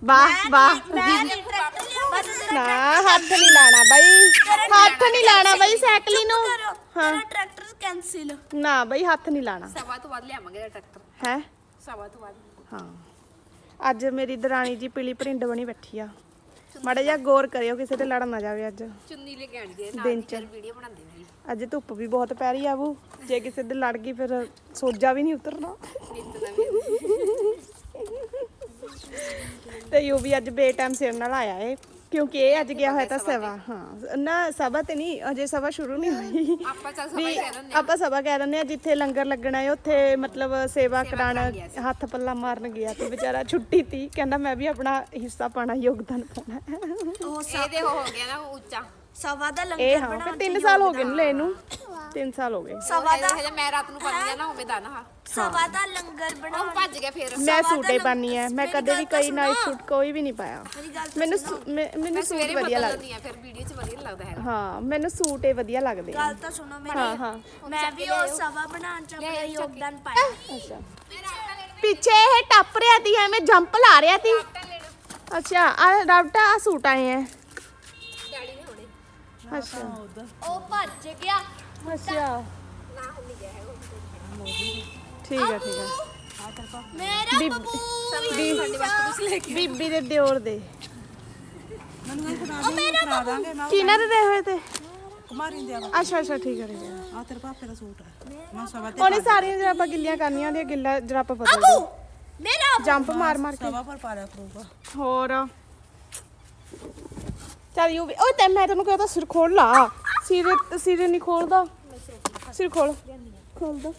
S1: ਵਾਹ ਵਾਹ।
S6: ਮੈਂ ਨਹੀਂ ਟਰੈਕਟਰ ਲਿਆ ਮੈਂ ਤਾਂ ਤੇਰਾ
S1: ਨਾ ਹੱਥ ਨਹੀਂ ਲਾਣਾ ਬਈ। ਹੱਥ ਨਹੀਂ ਲਾਣਾ ਬਈ ਸਾਈਕਲੀ ਨੂੰ।
S6: ਤੇਰਾ ਟਰੈਕਟਰ ਕੈਨਸਲ
S1: ਨਾ ਬਈ ਹੱਥ ਨਹੀਂ ਲਾਣਾ।
S5: ਸਵਾ ਤੋਂ ਬਾਅਦ ਲਿਆਵਾਂਗੇ ਇਹਦਾ ਟਰੈਕਟਰ।
S1: ਹੈ?
S5: ਸਵਾ ਤੋਂ ਬਾਅਦ
S1: ਹਾਂ। ਅੱਜ ਮੇਰੀ ਦਰਾਣੀ ਜੀ ਪੀਲੀ ਭਰਿੰਡ ਬਣੀ ਬੈਠੀ ਆ। ਮਾੜਾ ਜਿਹਾ ਗੌਰ ਕਰਿਓ ਕਿਸੇ ਤੇ ਲੜ ਨਾ ਜਾਵੇ ਅੱਜ।
S5: ਚੁੰਨੀ ਲੈ ਕੇ ਆਣੀ ਦੇ ਨਾਲ
S1: ਦਿਨ
S5: ਦੀ ਵੀਡੀਓ ਬਣਾਉਂਦੇ ਨੇ।
S1: ਅੱਜ ਧੁੱਪ ਵੀ ਬਹੁਤ ਪੈ ਰਹੀ ਆ ਬੂ। ਜੇ ਕਿਸੇ ਦੇ ਲੜ ਗਈ ਫਿਰ ਸੋਜਾ ਵੀ ਨਹੀਂ ਉਤਰਨਾ।
S5: ਨਿੱਤ ਨਵੀਂ।
S1: ਤੇ ਯੂ ਵੀ ਅੱਜ ਬੇ ਟਾਈਮ ਸਿਰ ਨਾਲ ਆਇਆ ਏ। ਕਿਉਂਕਿ ਇਹ ਅੱਜ ਗਿਆ ਹੋਇਆ ਤਾਂ ਸਵਾ ਹਾਂ। ਨਾ ਸਭਾ ਤੇ ਨਹੀਂ ਅਜੇ ਸਭਾ ਸ਼ੁਰੂ ਨਹੀਂ ਹੋਈ।
S5: ਆਪਾਂ ਚੱਲ ਸਵਾ ਕਹਿ ਦਿੰਦੇ
S1: ਆਪਾਂ ਸਭਾ ਕਹਿ ਦਿੰਦੇ ਆ ਜਿੱਥੇ ਲੰਗਰ ਲੱਗਣਾ ਹੈ ਉੱਥੇ ਮਤਲਬ ਸੇਵਾ ਕਰਾਣ ਹੱਥ ਪੱਲਾ ਮਾਰਨ ਗਿਆ ਤੇ ਵਿਚਾਰਾ ਛੁੱਟੀ ਤੀ। ਕਹਿੰਦਾ ਮੈਂ ਵੀ ਆਪਣਾ ਹਿੱਸਾ ਪਾਣਾ ਯੋਗਦਾਨ ਪਾਣਾ
S6: ਉਹ
S5: ਇਹਦੇ ਹੋ ਗਿਆ ਨਾ ਉੱਚਾ।
S6: ਸਵਾ ਦਾ
S1: ਇਹ
S6: ਲੰਗਰ
S1: ਹਾਂ ਫਿਰ 3 ਸਾਲ ਹੋ ਗਏ ਨੇ ਲੈ ਇਹਨੂੰ। 3 ਸਾਲ ਹੋ ਗਏ।
S6: ਸਵਾ ਦਾ
S5: ਹਜੇ ਮੈਂ ਰਾਤ ਨੂੰ ਪਾਣੀ ਆ ਨਾ ਹੋਵੇ ਦਾ ਨਾ।
S6: ਸਵਾ ਦਾ ਲੰਗਰ
S5: ਉਹ
S6: ਬਣਾਉਣ।
S5: ਭੱਜ ਗਿਆ ਫਿਰ।
S1: ਮੈਂ
S6: ਸਵਾ
S1: ਸੂਟੇ
S6: ਦਾ
S1: ਪਾਨੀ ਐ ਮੈਂ
S6: ਮੇਰੀ
S1: ਕਦੇ ਵੀ
S6: ਤਾਂ
S1: ਕਈ ਨਾਈਟ
S6: ਸੁਣੋ।
S1: ਸੂਟ ਕੋਈ ਵੀ ਨਹੀਂ ਪਾਇਆ।
S6: ਮੇਰੀ ਗੱਲ ਤਾਂ
S1: ਮੈਨੂੰ
S6: ਸੁਣੋ।
S1: ਸੂ- ਮੈਂ- ਮੈਨੂੰ
S5: ਮੈਂ
S1: ਸੂਟ
S5: ਸਵੇਰੇ
S1: ਵਧੀਆ
S5: ਬਦਲ
S1: ਲੱਗਦੇ।
S5: ਦਿੰਦੀ ਆ ਫਿਰ ਵੀਡੀਓ 'ਚ ਵਧੀਆ ਨੀ ਲੱਗਦਾ ਹੈ
S1: ਹਾਂ ਮੈਨੂੰ ਸੂਟ ਹੀ ਵਧੀਆ ਲੱਗਦੇ ਆ।
S6: ਗੱਲ ਤਾਂ ਸੁਣੋ ਮੇਰੀ
S1: ਹਾਂ ਹਾਂ।
S6: ਮੈਂ ਵੀ ਉਹ ਸਵਾ ਬਣਾਉਣ ਚ ਆਪਣਾ ਯੋਗਦਾਨ ਪਾਇਆ।
S1: ਅੱਛਾ। ਪਿੱਛੇ ਇਹ ਟੱਪ ਰਿਆ ਤੀ ਐਵੇਂ ਜੰਪ ਲਾ ਰਿਆ ਤੀ ਅੱਛਾ ਆ ਰਾਵਟਾ ਆ ਸੂਟ ਆਏ ਐ
S5: ਡੈਡੀ ਨੇ ਹੁਣੇ
S1: ਅੱਛਾ।
S6: ਉਹ ਭੱਜ ਗਿਆ।
S1: ਅੱਛਾ।
S5: ਨਾ ਹੁੰਦੀ ਗਿਆ ਹੈ ਉਹ
S1: ਠੀਕ ਆ ਠੀਕ ਆ।
S6: ਮੇਰਾ
S1: ਬੀਬੀ
S6: ਬਬੂ
S5: ਸਾਡੇ ਵਾਸਤੇ ਕੁਝ ਲੈ ਕੇ
S1: ਬੀਬੀ ਦੇ ਦਿਓਰ ਦੇ।
S2: ਲਾ ਦਾਂਗੇ ਮੈਂ
S1: ਕਿਹਨਾਂ ਦੇ ਦੇ ਹੋਏ ਤੇ?
S2: ਕੁਮਾਰੀ ਦੇ
S1: ਅੱਛਾ ਅੱਛਾ ਠੀਕ
S2: ਆ ਤੇਰੇ ਪਾਪੇ ਦਾ ਸੂਟ ਹੈ ਮੈਂ ਸਵਾ ਤੇ
S1: ਉਹਨੇ ਸਾਰੀਆਂ ਜਰਾਬਾਂ ਗਿੱਲੀਆਂ ਕਰਨੀਆਂ ਉਹਦੀਆਂ ਗਿੱਲਾ ਜਰਾਬਾਂ ਬਦਲ ਦੇ
S6: ਮੇਰਾ
S1: ਜੰਪ ਮਾਰ ਮਾਰ ਕੇ।
S2: ਸਵਾ ਪਰ ਪਾ ਲਿਆ ਕਰੂਗਾ।
S1: ਹੋਰ? ਚੱਲ ਯੂ ਵੀ ਓਏ ਤੇ ਮੈਂ ਤੈਨੂੰ ਕਹਿੰਦਾ ਸਿਰ ਖੋਲ ਲਾ। ਸਿਰ ਸਿਰ ਨਹੀਂ ਖੋਲਦਾ। ਸਿਰ ਖੋਲ। ਖੋਲ ਦੋ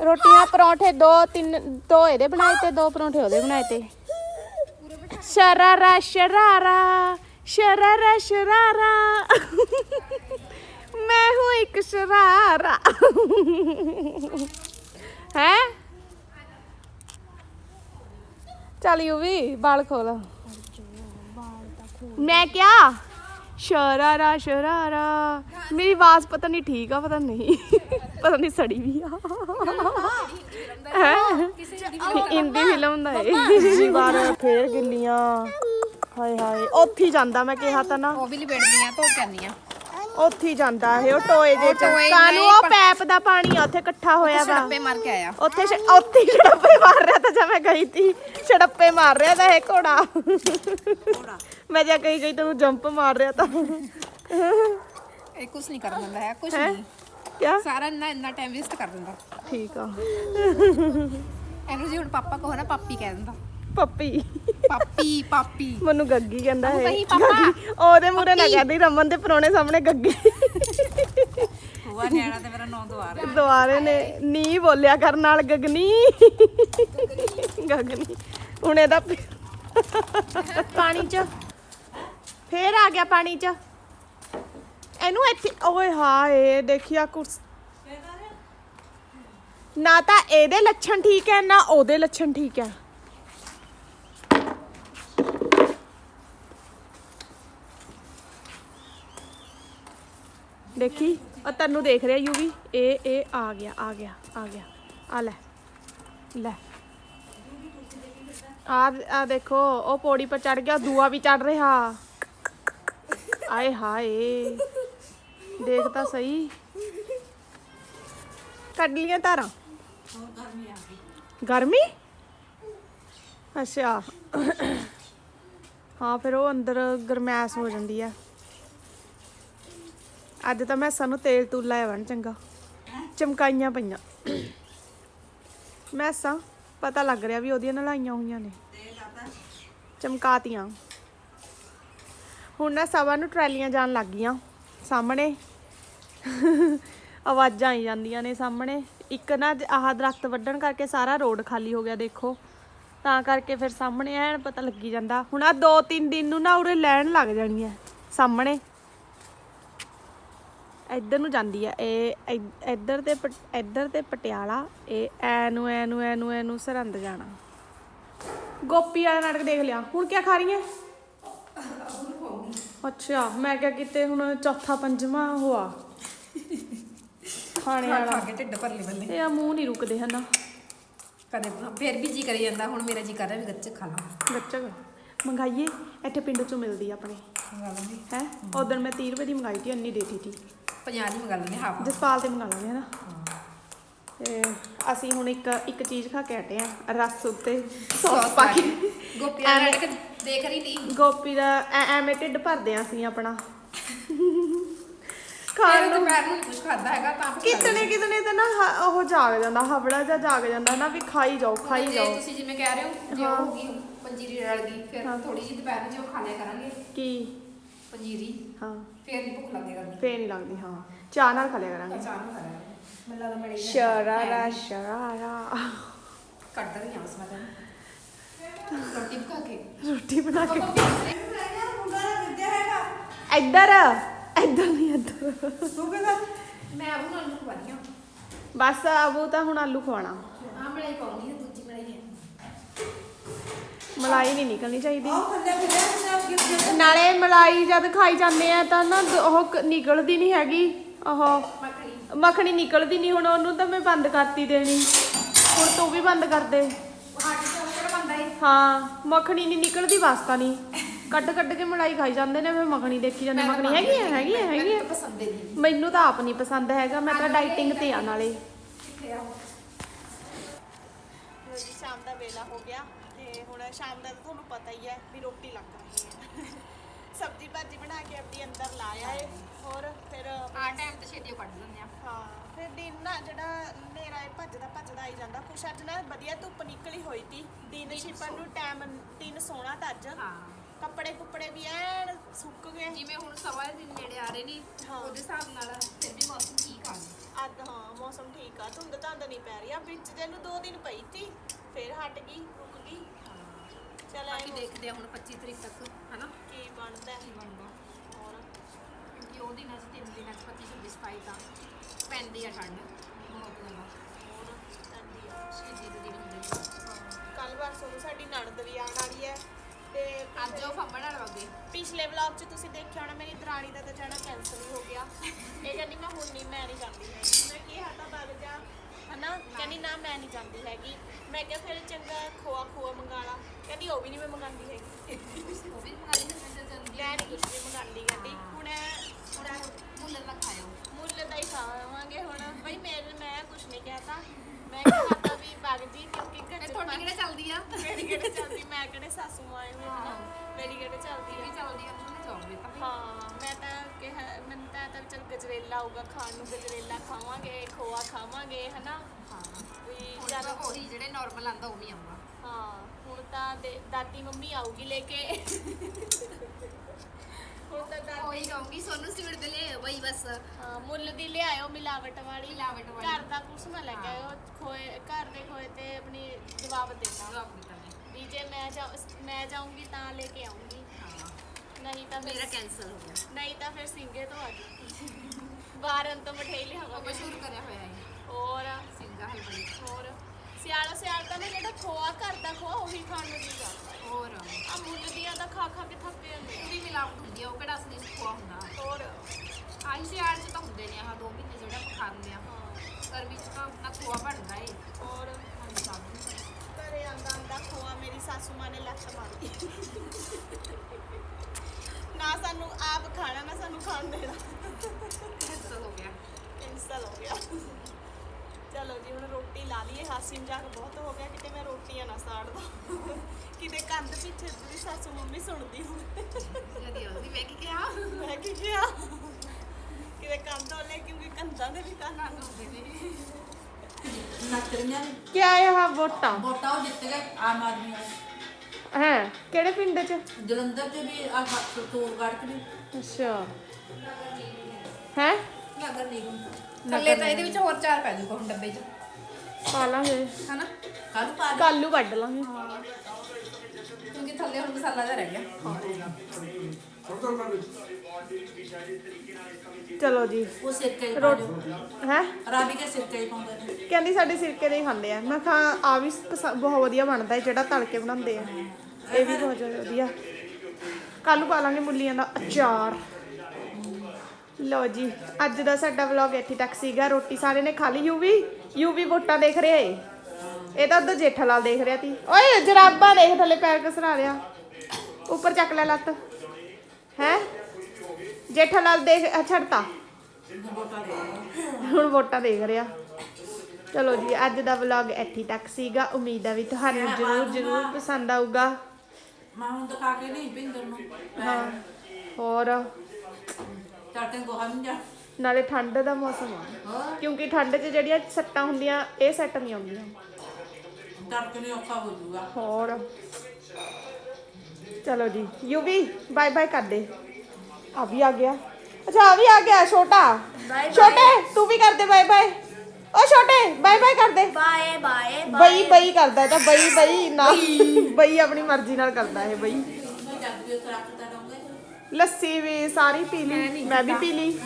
S1: ਰੋਟੀਆਂ ਪਰੌਂਠੇ ਦੋ ਤਿੰਨ ਦੋ ਇਹਦੇ ਬਣਾਏ ਤੇ ਦੋ ਪਰੌਂਠੇ ਉਹਦੇ ਬਣਾਏ ਤੇ। ਸ਼ਰਾਰਾ ਸ਼ਰਾਰਾ ਸ਼ਰਾਰਾ ਸ਼ਰਾਰਾ। ਮੈਂ ਹੂੰ ਇੱਕ ਸ਼ਰਾਰਾ। ਹੈ? ਚੱਲ ਯੂ ਵੀ ਬਾਲ ਖੋਲ। ਮੈਂ ਕਿਹਾ ਸ਼ਰਾਰਾ ਸ਼ਰਾਰਾ। ਮੇਰੀ ਆਵਾਜ਼ ਪਤਾ ਨਹੀਂ ਠੀਕ ਆ ਪਤਾ ਨਹੀਂ ਪਤਾ ਨਹੀਂ ਸੜੀ ਵੀ ਆ। ਹਿੰਦੀ ਫਿਲਮ ਦਾ ਏ। ਬਾਰ ਫੇਰ ਗਿੱਲੀਆਂ। ਹਾਏ ਹਾਏ ਉੱਥੇ ਹੀ ਜਾਂਦਾ ਮੈਂ ਕਿਹਾ ਤਾਂ ਨਾ।
S5: ਉਹ ਵੀ ਲਿਬੇੜਨੀ ਆ ਧੋ ਕੇ ਆਨੀ ਆ।
S1: ਉੱਥੇ ਹੀ ਜਾਂਦਾ ਇਹ ਉਹ ਟੋਏ ਜੇ ਚ।
S5: ਟੋਏ
S1: ਕਾਨੂੰ ਉਹ ਪੈਪ ਦਾ ਪਾਣੀ ਆ ਉੱਥੇ ਇਕੱਠਾ ਹੋਇਆ ਵਾ।
S5: ਛੜੱਪੇ ਮਾਰ ਕੇ ਆਇਆ।
S1: ਉੱਥੇ ਸ਼- ਉੱਥੇ ਹੀ ਛੜੱਪੇ ਮਾਰ ਰਿਹਾ ਤਾਂ ਜਦ ਮੈਂ ਗਈ ਤੀ ਛੜੱਪੇ ਮਾਰ ਰਿਹਾ ਤਾਂ ਇਹ ਘੋੜਾ। ਮੈਂ ਜਾ ਕਹੀ ਗਈ ਤੈਨੂੰ ਜੰਪ ਮਾਰ ਰਿਹਾ ਤਾਂ।
S5: ਇਹ ਕੁਝ ਨਹੀਂ ਕਰ ਦਿੰਦਾ ਹੈ ਕੁਝ ਨਹੀਂ।
S1: ਕਿਆ?
S5: ਸਾਰਾ ਇੰਨਾ ਇੰਨਾ ਟਾਈਮ ਵੇਸਟ ਕਰ ਦਿੰਦਾ।
S1: ਠੀਕ ਆ।
S5: ਇਹਨੂੰ ਜੀ ਹੁਣ ਪਾਪਾ ਕਹੋ ਨਾ ਪਾਪੀ ਕਹਿ ਦਿੰਦਾ।
S1: ਪੱਪੀ।
S5: ਪਾਪੀ ਪਾਪੀ।
S1: ਮੈਨੂੰ ਗੱਗੀ ਕਹਿੰਦਾ ਹੈ
S5: ਪਾਪਾ।
S1: ਗੱਗੀ। ਉਹਦੇ ਮੂਰੇ ਨਾ ਕਹਦੀ ਰਮਨ ਦੇ ਪਰੋਣੇ ਸਾਹਮਣੇ ਗੱਗੀ।
S2: ਹੋਆ ਨਿਆਣਾ ਤੇ ਮੇਰਾ ਨਾਂ ਦਵਾਰ
S1: ਦੁਆਰੇ ਨੇ ਨੀ ਬੋਲਿਆ ਕਰਨ ਨਾਲ ਗਗਨੀ। ਗਗਨੀ। ਹੁਣ ਇਹਦਾ ਪ- ਪਾਣੀ ਚ। ਫੇਰ ਆ ਗਿਆ ਪਾਣੀ ਚ। ਇਹਨੂੰ ਇੱਥੇ, ਓਏ ਹਾਏ ਦੇਖਿਆ ਕੁਰਸ। ਨਾ ਤਾਂ ਇਹਦੇ ਲੱਛਣ ਠੀਕ ਹੈ ਨਾ ਉਹਦੇ ਲੱਛਣ ਠੀਕ ਹੈ ਦੇਖੀ ਉਹ ਤੈਨੂੰ ਦੇਖ ਰਿਹਾ ਯੂ ਵੀ ਇਹ ਇਹ ਆ ਗਿਆ ਆ ਗਿਆ ਆ ਗਿਆ। ਆ ਲੈ ਲੈ। ਆ ਆ ਦੇਖੋ, ਉਹ ਪੌੜੀ ਪਰ ਚੜ ਗਿਆ, ਦੂਆ ਵੀ ਚੜ ਰਿਹਾ। ਆਏ ਹਾਏ। ਦੇਖ ਤਾਂ ਸਹੀ। ਕੱਢ ਲੀਆਂ ਧਾਰਾਂ। ਗਰਮੀ? ਅੱਛਾ। ਹਾਂ, ਫਿਰ ਉਹ ਅੰਦਰ ਗਰਮੈਸ਼ ਹੋ ਜਾਂਦੀ ਆ। ਅੱਜ ਤਾਂ ਮੈਂ ਸਾਨੂੰ ਤੇਲ ਤੂਲ ਲਾਇਆ ਵਣ ਚੰਗਾ। ਚਮਕਾਈਆਂ ਪਈਆਂ। ਮੈਸਾਂ, ਪਤਾ ਲੱਗ ਰਿਹਾ ਵੀ ਉਹਦੀਆਂ ਨਲਾਈਆਂ ਹੋਈਆਂ ਨੇ। ਚਮਕਾਤੀਆਂ। ਹੁਣ ਨਾ ਸਵਾ ਨੂੰ ਟਰਾਲੀਆਂ ਜਾਣ ਲੱਗ ਗਈਆਂ, ਸਾਹਮਣੇ। ਆਵਾਜ਼ਾਂ ਆਈ ਜਾਂਦੀਆਂ ਨੇ ਸਾਹਮਣੇ। ਇੱਕ ਨਾ ਆਹ ਦਰਖਤ ਵੱਢਣ ਕਰਕੇ ਸਾਰਾ ਰੋਡ ਖਾਲੀ ਹੋ ਗਿਆ, ਦੇਖੋ। ਤਾਂ ਕਰਕੇ ਫਿਰ ਸਾਹਮਣੇ ਐਨ ਪਤਾ ਲੱਗੀ ਜਾਂਦਾ। ਹੁਣ ਆ ਦੋ ਤਿੰਨ ਦਿਨ ਨੂੰ ਨਾ ਉਰੇ ਲੈਣ ਲੱਗ ਜਾਣੀ ਹੈ ਸਾਹਮਣੇ। ਇੱਧਰ ਨੂੰ ਜਾਂਦੀ ਆ ਇਹ ਇੱਧਰ ਤੇ ਇੱਧਰ ਤੇ ਪਟਿਆਲਾ, ਇਹ ਐ ਨੂੰ ਐ ਨੂੰ ਐ ਨੂੰ ਐ ਨੂੰ ਸਰਹੰਦ ਜਾਣਾ। ਗੋਪੀ ਵਾਲਾ ਨਾਟਕ ਦੇਖ ਲਿਆ, ਹੁਣ ਕੀ ਖਾ ਰਹੀ ਹੈ ਅੱਛਾ ਮੈਂ ਕਿਹਾ ਕਿਤੇ ਹੁਣ ਚੌਥਾ ਪੰਜਵਾਂ ਹੋਆ। ਖਾਣੇ ਵਾਲਾ।
S5: ਕੇ ਢਿੱਡ ਭਰ ਲਈ ਬੱਲੇ
S1: ਇਹ ਆ ਮੂੰਹ ਨਹੀਂ ਰੁਕਦੇ ਹਨਾ।
S5: ਕਦੇ ਫੇਰ ਵੀ ਜੀ ਕਰੀ ਜਾਂਦਾ ਹੁਣ ਮੇਰਾ ਜੀ ਕਰ ਰਿਹਾ ਵੀ ਗੱਚਕ ਖਾ ਲਾਂ।
S1: ਗੱਚਕ? ਮੰਗਾਈਏ ਇੱਥੇ ਪਿੰਡ ਚੋਂ ਮਿਲਦੀ ਆ ਆਪਣੇ।
S5: ਮੰਗਾ ਲਾਂਗੇ
S1: ਹੈ? ਉਦੋਂ ਮੈਂ 30 ਰੁਪਏ ਦੀ ਮੰਗਾਈ ਤੀ ਅੰਨੀ ਦੇਤੀ ਤੀ।
S5: 50 ਦੀ ਮੰਗਾ ਲੈਂਦੇ ਹਾਫ
S1: ਜਸਪਾਲ ਤੇ ਮੰਗਾ ਲਾਂਗੇ ਹਨਾ। ਤੇ ਅਸੀਂ ਹੁਣ ਇੱਕ ਇੱਕ ਚੀਜ਼ ਖਾ ਕੇ ਹਟੇ ਆ ਰਸ ਉੱਤੇ ਸੌਸ ਪਾ ਕੇ।
S5: ਗੋਪੀ
S1: ਐਵੇਂ-
S5: ਨਾਟਕ ਦੇਖ ਰਹੀ ਤੀ
S1: ਗੋਪੀ ਦਾ ਐ- ਐਵੇਂ ਢਿੱਡ ਭਰਦੇ ਆ ਅਸੀਂ ਆਪਣਾ। ਖਾਣ
S5: ਫਿਰ
S1: ਨੂੰ
S5: ਦੁਪਹਿਰ ਨੂੰ ਕੁਝ ਖਾਦਾ ਹੈਗਾ ਤਾਂ ਲੱਗ
S1: ਕਿਤਨੇ ਕਿਤਨੇ ਤੇ ਨਾ ਹ- ਉਹ ਜਾਗ ਜਾਂਦਾ ਹਵੜਾ ਜਿਹਾ ਜਾਗ ਜਾਂਦਾ ਨਾ ਵੀ ਖਾਈ ਜਾਓ ਖਾਈ
S5: ਜੇ
S1: ਜਾਓ।
S5: ਤੁਸੀਂ ਜਿਵੇਂ ਕਹਿ ਰਹੇ ਹੋ ਜੇ
S1: ਹਾਂ।
S5: ਹੋਗੀ ਪੰਜੀਰੀ ਰਲ ਗਈ ਫਿਰ ਥੋੜੀ ਜਿਹੀ ਦੁਪਹਿਰ ਨੂੰ ਜੇ ਖਾ ਲਿਆ ਕਰਾਂਗੇ।
S1: ਕੀ?
S5: ਪੰਜੀਰੀ।
S1: ਹਾਂ।
S5: ਫਿਰ ਨਹੀਂ ਭੁੱਖ ਲੱਗੇਗਾ
S1: ਫੇਰ ਨਹੀਂ ਲੱਗਦੀ ਹਾਂ। ਚਾਹ ਨਾਲ ਖਾ ਲਿਆ ਕਰਾਂਗੇ।
S5: ਚਾਹ ਨੂੰ ਖਾ ਲਿਆ ਮੈਨੂੰ ਲੱਗਦਾ ਮੜੀ
S1: ਸ਼ਰਾਰਾ ਸ਼ਰਾਰਾ।
S5: ਕੱਢ ਰਹੀ ਹਾਂ ਉਸ ਮੈਂ ਤੈਨੂੰ। ਰੋਟੀ ਪਕਾ ਕੇ
S1: ਰੋਟੀ ਬਣਾ ਕੇ। ਇੱਧਰ ਇੱਧਰ ਨਹੀਂ ਇੱਧਰ।
S5: ਮੈਂ ਆਬੂ ਨਾਲ ਨੂੰ ਖਵਾਈਆਂ
S1: ਬਸ ਆਬੂ ਤਾਂ ਹੁਣ ਆਲੂ ਖਵਾਣਾ
S5: ਆ ਮਲਾਈ ਪਾਉਣੀ ਹੈ ਦੂਜੀ ਮਲਾਈ ਹੈ।
S1: ਮਲਾਈ ਨਹੀਂ ਨਿਕਲਣੀ ਚਾਹੀਦੀ। ਨਾਲੇ ਮਲਾਈ ਜਦ ਖਾਈ ਜਾਂਦੇ ਆ ਤਾਂ ਨਾ ਉਹ ਨਿਕਲਦੀ ਨਹੀਂ ਹੈਗੀ। ਉਹ
S5: ਮੱਖਣੀ।
S1: ਮੱਖਣੀ ਨਿਕਲਦੀ ਨਹੀਂ ਹੁਣ ਉਹਨੂੰ ਤਾਂ ਮੈਂ ਬੰਦ ਕਰਤੀ ਦੇਣੀ। ਹੁਣ ਤੂੰ ਵੀ ਬੰਦ ਕਰ ਦੇ।
S5: ਤੋਂ ਹੈ
S1: ਮੱਖਣੀ ਨਹੀਂ ਨਿਕਲਦੀ ਵਾਸਤਾ ਨਹੀਂ ਕੱਢ ਕੱਢ ਕੇ ਮਲਾਈ ਖਾਈ ਜਾਂਦੇ ਨੇ ਫਿਰ ਮੱਖਣੀ ਦੇਖੀ ਜਾਂਦੇ। ਮੱਖਣੀ ਹੈਗੀ ਹੈ ਹੈਗੀ ਹੈ ਹੈਗੀ ਹੈ
S5: ਮੈਨੂੰ ਤਾਂ ਪਸੰਦ ਹੀ ਨਹੀਂ।
S1: ਮੈਨੂੰ ਤਾਂ ਆਪ ਨਹੀਂ ਪਸੰਦ ਹੈਗਾ ਮੈਂ ਤਾਂ ਡਾਈਟਿੰਗ ਤੇ ਆ ਨਾਲੇ।
S5: ਕਿੱਥੇ ਆ?
S1: ਸ਼ਾਮ ਦਾ ਵੇਲਾ ਹੋ ਗਿਆ ਤੇ ਹੁਣ ਸ਼ਾਮ ਦਾ ਤਾਂ ਤੁਹਾਨੂੰ ਪਤਾ ਹੀ ਹੈ ਵੀ ਰੋਟੀ ਲੱਗ ਰਹੀ ਹੈ। ਸਬਜ਼ੀ ਭਾਜੀ ਬਣਾ ਕੇ ਆਪਣੀ ਅੰਦਰ ਲਾਇਆ ਏ। ਹੋਰ ਫਿਰ
S5: ਆ ਟਾਈਮ ਤੇ ਛੇਤੀ ਕੱਢ ਲੈਂਦੇ ਆ।
S1: ਹਾਂ ਫਿਰ ਦਿਨ ਨਾ ਜਿਹੜਾ ਹਨੇਰਾ ਇਹ ਭੱਜਦਾ ਭੱਜਦਾ ਆਈ ਜਾਂਦਾ। ਕੁਛ ਅੱਜ ਨਾ ਵਧੀਆ ਧੁੱਪ ਨਿਕਲੀ ਹੋਈ ਤੀ। ਦਿਨ ਛਿਪਣ ਨੂੰ ਟਾਈਮ ਦਿਨ ਸੋਹਣਾ ਤਾਂ ਅੱਜ।
S5: ਹਾਂ।
S1: ਕੱਪੜੇ ਕੁੱਪੜੇ ਵੀ ਐਨ ਸੁੱਕ ਗਏ।
S5: ਜਿਵੇਂ ਹੁਣ ਸਵਾ ਦੇ ਦਿਨ ਨੇੜੇ ਆ ਰਹੇ ਨੇ
S1: ਹਾਂ।
S5: ਉਹਦੇ ਹਿਸਾਬ ਨਾਲ ਫਿਰ ਵੀ ਮੌਸਮ ਠੀਕ ਆ ਗਿਆ।
S1: ਅੱਜ ਹਾਂ ਮੌਸਮ ਠੀਕ ਆ। ਧੁੰਦ ਧੰਦ ਨਹੀਂ ਪੈ ਰਹੀ। ਆ ਵਿੱਚ ਜੇ ਨੂੰ ਦੋ ਦਿਨ ਪਈ ਤੀ ਫਿਰ ਹਟ ਗਈ ਰੁਕ ਗਈ। ਚਲ
S5: ਬਾਕੀ ਦੇਖਦੇ ਆ ਹੁਣ 25 ਤਰੀਕ ਤੱਕ।
S1: ਬਣਦਾ ਹੈ
S5: ਬਣਦਾ।
S1: ਹੋਰ
S5: ਕਿਉਂਕਿ ਉਹ ਦਿਨਾਂ 'ਚ ਤਿੰਨ ਦਿਨਾਂ 'ਚ 25 26 27 ਤਾਂ ਪੈਂਦੀ ਆ ਠੰਡ। ਬਹੁਤ ਜ਼ਿਆਦਾ।
S1: ਹੋਰ ਪੈਂਦੀ ਆ
S5: ਸ਼ਹੀਦੀ ਦੇ ਦਿਨ ਹੁੰਦੇ ਨੇ
S1: ਕੱਲ ਪਰਸੋਂ ਨੂੰ ਸਾਡੀ ਨਣਦ ਵੀ ਆਉਣ ਵਾਲੀ ਹੈ। ਤੇ
S5: ਅੱਜ ਉਹ ਫੰਬਣ ਵਾਲੇ ਵਗੇ।
S1: ਪਿਛਲੇ ਵਲੌਗ 'ਚ ਤੁਸੀਂ ਦੇਖਿਆ ਹੋਣਾ ਮੇਰੀ ਦਰਾਣੀ ਦਾ ਤਾਂ ਜਾਣਾ ਕੈਂਸਲ ਹੀ ਹੋ ਗਿਆ। ਇਹ ਕਹਿੰਦੀ ਮੈਂ ਹੁਣ ਨਹੀਂ ਮੈਂ ਨਹੀਂ ਜਾਂਦੀ ਹੈਗੀ। ਮੈਂ ਕਿਹਾ ਤਾਂ ਬਗ ਜਾ। ਹਨਾ? ਕਹਿੰਦੀ ਨਾ ਮੈਂ ਨਹੀਂ ਜਾਂਦੀ ਹੈਗੀ। ਮੈਂ ਕਿਹਾ ਫਿਰ ਚੰਗਾ ਖੋਆ ਖੋਆ ਮੰਗਾ ਲਾ। ਕਹਿੰਦੀ ਉਹ ਵੀ ਨਹੀਂ ਮੈਂ ਮੰਗਾਉਂਦੀ ਹੈਗੀ।
S5: ਉਹ ਵੀ ਜਲਦੀ ਜਲਦੀ
S1: ਮੈਂ ਨਹੀਂ ਕੁਝ ਵੀ ਮੰਗਾਉਂਦੀ ਕਹਿੰਦੀ ਹੁਣ
S5: ਥੋੜਾ ਮੁੱਲ ਨਾ ਖਾਇਓ
S1: ਮੁੱਲ ਦਾ ਹੀ ਖਾਵਾਂਗੇ ਹੁਣ ਬਈ ਮੇਰੇ ਮੈਂ ਕੁਝ ਨਹੀਂ ਕਹਿਤਾ ਮੈਂ ਕਿਹਾ ਵੀ ਬਗ ਜੀ ਕਿਉਂਕਿ ਘਰ
S5: ਇਹ
S1: 'ਚ
S5: ਤੁਹਾਡੀ ਕਿਹੜੇ ਚੱਲਦੀ ਆ?
S1: ਮੇਰੀ ਕਿਹੜੇ ਚੱਲਦੀ ਮੈਂ ਕਿਹੜੇ ਸਾਸੂ ਮਾਂ ਨਾ ਮੇਰੀ ਕਿਹੜੇ ਚੱਲਦੀ
S5: ਵੀ
S1: ਆ
S5: ਚੱਲਦੀ ਆ ਉਹਨਾਂ ਵੀ ਤਾਂ
S1: ਹਾਂ ਮੈਂ ਤਾਂ ਕਿਹਾ ਮੈਨੂੰ ਤਾਂ ਐਂ ਤਾਂ ਵੀ ਚੱਲ ਗਜਰੇਲਾ ਆਊਗਾ ਖਾਣ ਨੂੰ ਗਜਰੇਲਾ ਖਾਵਾਂਗੇ ਖੋਆ ਖਾਵਾਂਗੇ ਹਨਾ?
S5: ਹਾਂ।
S1: ਵੀ
S5: ਹੁਣ
S1: ਚੱਲ
S5: ਤਾਂ ਉਹੀ ਜਿਹੜੇ ਨਾਰਮਲ ਆਂਦਾ ਉਹ ਨਹੀਂ ਆਉਂਦਾ
S1: ਹਾਂ ਹੁਣ ਤਾਂ ਦੇ- ਦਾਦੀ ਮੰਮੀ ਆਊਗੀ ਲੈ ਕੇ। ਹੁਣ ਤਾਂ ਦਾਦੀ
S5: ਉਹੀ ਕਹੂੰਗੀ ਸੋਨੂੰ ਸਿਵੜ ਦੇ ਲੈ ਬਈ ਬਸ।
S1: ਹਾਂ, ਮੁੱਲ ਦੀ ਲਿਆਇਓ ਮਿਲਾਵਟ ਵਾਲੀ।
S5: ਮਿਲਾਵਟ ਵਾਲੀ।
S1: ਘਰ ਦਾ ਕੁਛ ਨਾ ਲੈ ਕੇ ਆਇਓ ਖੋਏ ਘਰ ਦੇ ਖੋਏ ਤੇ ਆਪਣੀ ਜਵਾਬ ਦੇਣਾ।
S5: ਜਵਾਬ ਦਿੱਤਾ ਨੇ
S1: ਵੀ ਜੇ ਮੈਂ ਜਾ ਮੈਂ ਜਾਊਂਗੀ ਤਾਂ ਲੈ ਕੇ ਆਉਂਗੀ
S5: ਹਾਂ
S1: ਨਹੀਂ ਤਾਂ ਫਿਰ
S5: ਮੇਰਾ ਕੈਨਸਲ ਹੋ ਗਿਆ।
S1: ਨਹੀਂ ਤਾਂ ਫਿਰ ਸਿੰਗੇ ਤੋਂ ਆ ਜੀ ਬਾਰਨ ਤੋਂ ਮਠਿਆਈ
S5: ਉਹ
S1: ਲਿਆਵਾਂਗੇ
S5: ਮਸ਼ਹੂਰ ਕਰਿਆ ਹੋਇਆ ਹੈ।
S1: ਹੋਰ?
S5: ਸਿੰਘਾ ਹਲਵਾਈ
S1: ਹੋਰ? ਸਿਆਲੋ ਸਿਆਲ ਤਾਂ ਨਾ ਜਿਹੜਾ ਖੋਆ ਘਰ ਦਾ ਖੋਆ ਉਹੀ ਖਾਣ ਨੂੰ ਜੀ ਕਰਦਾ।
S5: ਹੋਰ?
S1: ਆ ਮੁੱਲ ਦੀਆਂ ਤਾਂ ਖਾ ਖਾ ਕੇ ਥੱਕ ਜਾਂਦੇ ਆ।
S5: ਪੂਰੀ ਮਿਲਾਵਟ ਹੁੰਦੀ ਆ ਉਹ ਕਿਹੜਾ ਅਸਲੀ ਸੁੱਕਾ ਹੁੰਦਾ?
S1: ਹੋਰ?
S5: ਆਹੀ ਸਿਆੜ ਚ ਤਾਂ ਹੁੰਦੇ ਨੇ ਆਹ ਦੋ ਮਹੀਨੇ ਜਿਹੜੇ ਆਪਾਂ ਖਾਂਦੇ ਆ।
S1: ਹਾਂ।
S5: ਗਰਮੀ ਚ ਤਾਂ ਆਪਣਾ ਖੋਆ ਬਣਦਾ ਏ।
S1: ਹੋਰ? ਆਂਦਾ ਆਂਦਾ ਖੋਆ ਮੇਰੀ ਸਾਸੂ ਮਾਂ ਨੇ ਲੱਤ ਮਾਰੀ। ਨਾ ਸਾਨੂੰ ਆਪ ਖਾਣਾ ਨਾ ਸਾਨੂੰ ਖਾਣ ਦੇਣਾ।
S5: ਕੈਂਸਲ ਹੋ ਗਿਆ।
S1: ਕੈਂਸਲ ਹੋ ਗਿਆ। ਚਲੋ ਜੀ ਹੁਣ ਰੋਟੀ ਲਾ ਲਈਏ। ਹਾਸੀ ਮਜ਼ਾਕ ਬਹੁਤ ਹੋ ਗਿਆ ਕਿਤੇ ਮੈਂ ਰੋਟੀਆਂ ਨਾ ਸਾੜਦਾ। ਕਿਤੇ ਕੰਧ ਪਿੱਛੇ ਦੀ ਸਾਸੂ ਮੰਮੀ ਸੁਣਦੀ ਹੋਵੇ।
S5: ਜਦੀ ਉਹਦੀ ਮੈਂ ਕੀ ਕਿਹਾ?
S1: ਮੈਂ ਕੀ ਕਿਹਾ? ਕਿਤੇ ਕੰਧ ਹੋਲੇ ਕਿਉਂਕਿ ਕੰਧਾਂ ਦੇ ਵੀ ਕੰਨ
S5: ਹੁੰਦੇ ਨੇ।
S2: ਨਕਰੀਆਂ
S1: ਕੀ ਆਇਆ ਹਾ ਵੋਟਾਂ?
S2: ਵੋਟਾਂ ਉਹ ਜਿੱਤ ਗਏ ਆਮ ਆਦਮੀ ਵਾਲੇ।
S1: ਹੈ ਕਿਹੜੇ ਪਿੰਡ ਚ?
S2: ਜਲੰਧਰ 'ਚ ਵੀ ਆ ਤੋੜਗੜ 'ਚ ਵੀ।
S1: ਅੱਛਾ। ਹੈ?
S2: ਨਗਰ ਨਿਗਮ।
S5: ਥੱਲੇ ਤਾਂ ਇਹਦੇ ਵਿੱਚ ਹੋਰ ਚਾਰ ਪੈ ਜੂਗਾ ਹੁਣ ਡੱਬੇ 'ਚ।
S1: ਪਾ ਲਾਂਗੇ।
S5: ਹਨਾ?
S2: ਕੱਲ ਪਾ ਲਈ।
S1: ਕੱਲ ਨੂੰ ਕੱਢ ਲਾਂਗੇ।
S5: ਕਿਉਂਕਿ ਥੱਲੇ ਹੁਣ ਮਸਾਲਾ ਜਿਹਾ ਰਹਿ ਗਿਆ।
S1: ਚਲੋ ਜੀ।
S2: ਉਹ ਸਿਰਕੇ ਚ
S1: ਰੋਟ ਹੈ?
S2: ਰਾਬੀ ਕੇ ਸਿਰਕੇ ਚ ਪਾਉਂਦੇ ਨੇ।
S1: ਕਹਿੰਦੀ ਸਾਡੇ ਸਿਰਕੇ ਦੇ ਹੀ ਖਾਂਦੇ ਆ। ਮੈਂ ਕਿਹਾ ਆ ਵੀ ਪਸੰ- ਬਹੁਤ ਵਧੀਆ ਬਣਦਾ ਹੈ ਜਿਹੜਾ ਤਲ ਕੇ ਬਣਾਉਂਦੇ ਆ। ਇਹ ਵੀ ਬਹੁਤ ਜ਼ਿਆਦਾ ਵਧੀਆ। ਕੱਲ ਨੂੰ ਪਾ ਲਾਂਗੇ ਮੁੱਲੀਆਂ ਦਾ ਅਚਾਰ। ਲਓ ਜੀ ਅੱਜ ਦਾ ਸਾਡਾ ਵਲੌਗ ਇੱਥੇ ਤੱਕ ਸੀਗਾ। ਰੋਟੀ ਸਾਰੇ ਨੇ ਖਾ ਲਈ। ਯੂਵੀ ਯੂਵੀ ਵੋਟਾਂ ਦੇਖ ਰਿਹਾ ਏ? ਇਹ ਤਾਂ ਉਧਰ ਜੇਠਾ ਲਾਲ ਦੇਖ ਰਿਹਾ ਤੀ। ਓਏ ਜਰਾਬਾਂ ਦੇਖ ਥੱਲੇ ਪੈਰ ਕਸਰਾ ਰਿਹਾ ਉੱਪਰ ਚੱਕ ਲੈ ਲੱਤ। ਹੈ? ਜੇਠਾ ਲਾਲ ਦੇਖ ਅ, ਛੱਡਤਾ। ਹੁਣ ਵੋਟਾਂ ਦੇਖ ਰਿਹਾ। ਚਲੋ ਜੀ ਅੱਜ ਦਾ ਵਲੌਗ ਇੱਥੇ ਤੱਕ ਸੀਗਾ। ਉਮੀਦ ਹੈ ਵੀ ਤੁਹਾਨੂੰ ਜਰੂਰ ਜਰੂਰ ਪਸੰਦ ਆਊਗਾ।
S2: ਮੈਂ ਹੁਣ ਦਿਖਾ ਕੇ ਨਹੀਂ ਪਿੰਦਰ ਨੂੰ।
S1: ਹਾਂ ਹੋਰ?
S2: ਚਾਟੇ ਗੋਹਾ ਨਹੀਂ ਜਾ।
S1: ਨਾਲੇ ਠੰਡ ਦਾ ਮੌਸਮ ਆ।
S2: ਹੋਰ?
S1: ਕਿਉਂਕਿ ਠੰਡ 'ਚ ਜਿਹੜੀਆਂ ਸੱਟਾਂ ਹੁੰਦੀਆਂ ਇਹ ਸੱਟ ਨਹੀਂ ਆਉਂਦੀਆਂ।
S2: ਤੜਕੇ ਨੂੰ ਔਖਾ ਹੋ ਜਾਊਗਾ।
S1: ਹੋਰ? ਚਲੋ ਜੀ ਯੂਵੀ ਬਾਏ ਬਾਏ ਕਰ ਦੇ ਆ ਵੀ ਆ ਗਿਆ। ਅੱਛਾ ਆ ਵੀ ਆ ਗਿਆ ਛੋਟਾ। ਛੋਟੇ ਤੂੰ ਵੀ ਕਰ ਦੇ ਬਾਏ ਬਾਏ ਓ ਛੋਟੇ ਬਾਏ ਬਾਏ ਕਰ ਦੇ।
S6: ਬਾਏ ਬਾਏ
S1: ਬਈ ਬਈ ਕਰਦਾ ਇਹ ਤਾਂ ਬਈ ਬਈ ਨਾ। ਬਈ। ਆਪਣੀ ਮਰਜ਼ੀ ਨਾਲ ਕਰਦਾ ਇਹ ਬਈ। ਲੱਸੀ ਵੀ ਸਾਰੀ ਪੀ ਲਈ ਮੈਂ ਵੀ ਪੀ ਲਈ।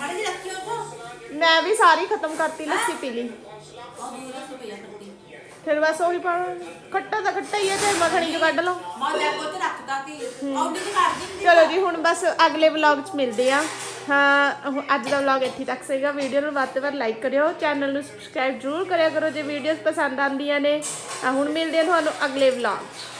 S1: ਮੈਂ ਵੀ ਸਾਰੀ ਖਤਮ ਕਰਤੀ ਲੱਸੀ ਪੀ ਲਈ
S2: ਉਹ ਦੂਰ ਰੱਖ ਪਿਆ ਕਰਤੀ
S1: ਫਿਰ ਬਸ ਉਹੀ ਪਾ ਖੱਟਾ ਤਾਂ ਖੱਟਾ ਹੀ ਹੈ ਤੇ ਮੱਖਣੀ ਚ ਕੱਢ ਲਓ।
S2: ਮੈਂ ਲੈ ਕੇ ਉੱਥੇ ਰੱਖਦਾ ਸੀ ਆਉਡੀ ਦੀ ਕਰ ਦਿੰਦੀ
S1: ਚਲੋ ਜੀ ਹੁਣ ਬਸ ਅਗਲੇ ਵਲੌਗ 'ਚ ਮਿਲਦੇ ਆ। ਹਾਂ ਅੱਜ ਦਾ ਵਲੌਗ ਇੱਥੇ ਤੱਕ ਸੀਗਾ। ਵੀਡੀਓ ਨੂੰ ਵੱਧ ਤੋਂ ਵੱਧ ਲਾਈਕ ਕਰਿਓ। ਚੈਨਲ ਨੂੰ ਸਬਸਕ੍ਰਾਈਬ ਜ਼ਰੂਰ ਕਰਿਆ ਕਰੋ ਜੇ ਵੀਡੀਓਜ਼ ਪਸੰਦ ਆਉਂਦੀਆਂ ਨੇ। ਤਾਂ ਹੁਣ ਮਿਲਦੇ ਆ ਤੁਹਾਨੂੰ ਅਗਲੇ ਵਲੌਗ 'ਚ।